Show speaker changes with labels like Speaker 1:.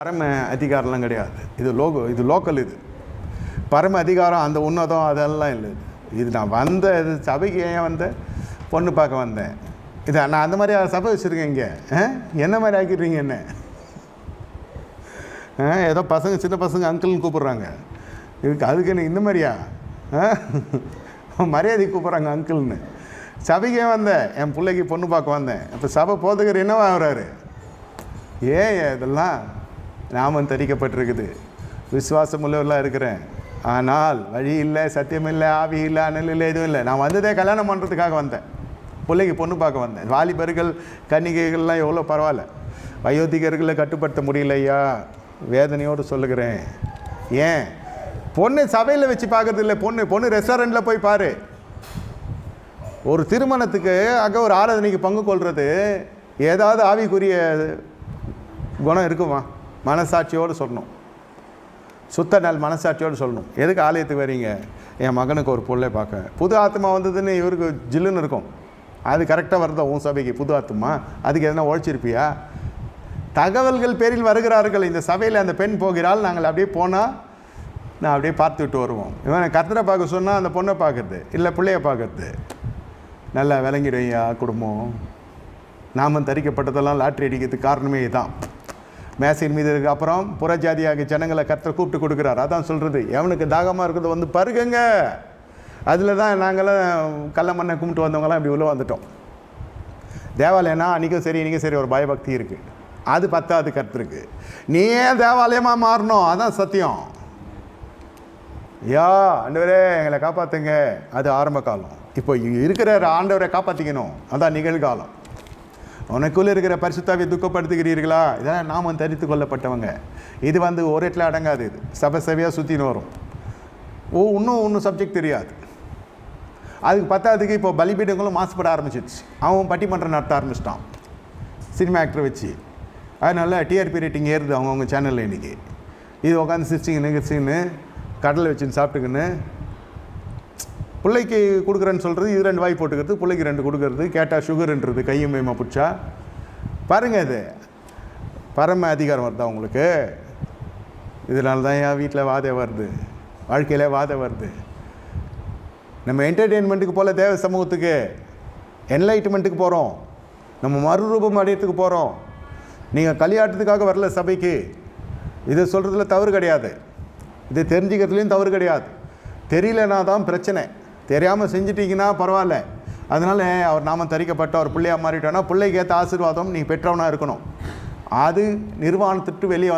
Speaker 1: பரம அதிகாரம்லாம் கிடையாது. இது லோகோ இது லோக்கல் இது. பரம அதிகாரம் அந்த உன்னதம் அதெல்லாம் இல்லை. இது. இது நான் வந்த இது சபைக்கு ஏன் வந்தேன் பொண்ணு பார்க்க வந்தேன். இது நான் அந்த மாதிரி சபை வச்சுருக்கேன் இங்கே. ஆ? என்ன மாதிரி ஆக்கிடுறீங்க என்ன? ஆ, ஏதோ பசங்க சின்ன பசங்க அங்கிள்னு கூப்பிட்றாங்க. இதுக்கு அதுக்கு என்ன இந்த மாதிரியா? ஆ? மரியாதை கூப்பிட்றாங்க அங்கிள்னு சபைக்கு ஏன் வந்தேன் என் பிள்ளைக்கு பொண்ணு பார்க்க வந்தேன். இப்போ சபை போதுகிற என்னவா ஆகுறாரு? ஏன் இதெல்லாம் நாமம் தரிக்கப்பட்டிருக்குது. விசுவாசம் உள்ளவர்களாக இருக்கிறேன். ஆனால் வழி இல்லை சத்தியம் இல்லை ஆவி இல்லை அனல் இல்லை எதுவும் இல்லை. நான் வந்ததே கல்யாணம் பண்ணுறதுக்காக வந்தேன். பிள்ளைக்கு பொண்ணு பார்க்க வந்தேன். வாலிபர்கள் கன்னிகைகள்லாம் எவ்வளோ பரவாயில்ல. வயோதிகர்களை கட்டுப்படுத்த முடியலையா வேதனையோடு சொல்லுகிறேன். ஏன்? பொண்ணு சபையில் வச்சு பார்க்கறது இல்லை. பொண்ணு பொண்ணு ரெஸ்டாரண்ட்டில் போய் பாரு. ஒரு திருமணத்துக்கு அங்கே ஒரு ஆராதனைக்கு பங்கு கொள்வது ஏதாவது ஆவிக்குரிய குணம் இருக்குமா? மனசாட்சியோடு சொல்லணும். சுத்த நாள் மனசாட்சியோடு சொல்லணும். எதுக்கு ஆலயத்துக்கு வரீங்க? என் மகனுக்கு ஒரு பொருளை பார்க்க. புது ஆத்மா வந்ததுன்னு இவருக்கு ஜில்லுன்னு இருக்கும். அது கரெக்டாக வருதா உன் சபைக்கு? புது ஆத்மா? அதுக்கு எதனா உழைச்சிருப்பியா? தகவல்கள் பேரில் வருகிறார்கள். இந்த சபையில் அந்த பெண் போகிறாள். நாங்கள் அப்படியே போனால் நான் அப்படியே பார்த்து விட்டு வருவோம். இவன் கத்தரை பார்க்க சொன்னால் அந்த பொண்ணை பார்க்கறது இல்லை பிள்ளைய பார்க்கறது. நல்லா விளங்கிடுவையா குடும்பம். நாமம் தரிக்கப்பட்டதெல்லாம் லாட்ரி அடிக்கிறதுக்கு காரணமே இதுதான் மேசையின் மீது இருக்க. அப்புறம் புறஜாதியாகிய ஜனங்களை கத்தரை கூப்பிட்டு கொடுக்குறாரு. அதான் சொல்கிறது எவனுக்கு தாகமாக இருக்கிறது வந்து பருகுங்க அதில் தான் நாங்களாம் கள்ள மண்ணை கும்பிட்டு வந்தவங்களாம் இப்படி உள்ள வந்துட்டோம். தேவாலயம்னா அன்றைக்கும் சரி இன்றைக்கும் சரி ஒரு பயபக்தி இருக்குது அது பத்தாது கருத்துருக்கு. நீ ஏன் தேவாலயமாக மாறணும்? அதான் சத்தியம். யா ஆண்டவரே எங்களை காப்பாற்றுங்க அது ஆரம்ப காலம். இப்போ இருக்கிற ஆண்டவரை காப்பாற்றிக்கணும் அதான் நிகழ்காலம். உனக்குள்ளே இருக்கிற பரிசுத்தாவை துக்கப்படுத்துகிறீர்களா? இதெல்லாம் நாம தரித்து கொள்ளப்பட்டவங்க. இது வந்து ஒரு இடத்துல அடங்காது இது. சபை சபையாக சுற்றின்னு வரும். ஓ இன்னும் ஒன்றும் சப்ஜெக்ட் தெரியாது. அதுக்கு பத்தாததுக்கு இப்போ பலிபீடங்களும் மாசுபட ஆரம்பிச்சிடுச்சு அவன் பட்டிமன்றம் நடத்த ஆரம்பிச்சிட்டான். சினிமா ஆக்டர் வச்சு. அதனால டிஆர்பி ரேட்டிங் ஏறுது அவங்கவுங்க சேனலில் இன்றைக்கி இது உட்காந்து சிரிச்சிங்கன்னு கிரிச்சிங்கன்னு கடலை வச்சுன்னு சாப்பிட்டுக்கின்னு பிள்ளைக்கு கொடுக்குறேன்னு சொல்கிறது இது ரெண்டு வாய் போட்டுக்கிறது பிள்ளைக்கு ரெண்டு கொடுக்கறது கேட்டால் சுகருன்றது கையும் மேமா பிடிச்சா பாருங்கள் இது. பரம அதிகாரம் வருதா உங்களுக்கு? இதனால தான் என் வீட்டில் வாதை வருது. வாழ்க்கையில் வாதை வருது. நம்ம என்டர்டெயின்மெண்ட்டுக்கு போல் தேவ சமூகத்துக்கு என்லைட்மெண்ட்டுக்கு போகிறோம் நம்ம மறுரூபம் அடையத்துக்கு போகிறோம் நீங்கள் கலியாட்டத்துக்காக வரல சபைக்கு. இதை சொல்கிறதுல தவறு கிடையாது. இது தெரிஞ்சுக்கிறதுலையும் தவறு கிடையாது. தெரியலனா தான் பிரச்சனை. தெரியாமல் செஞ்சிட்டீங்கன்னா பரவாயில்ல. அதனால் அவர் நாமம் தரிக்கப்பட்ட அவர் பிள்ளையாக மாறிட்டோன்னா பிள்ளைக்கு ஏற்ற ஆசீர்வாதம் நீ பெற்றவனாக இருக்கணும். அது நிர்வாணத்திட்டு வெளியே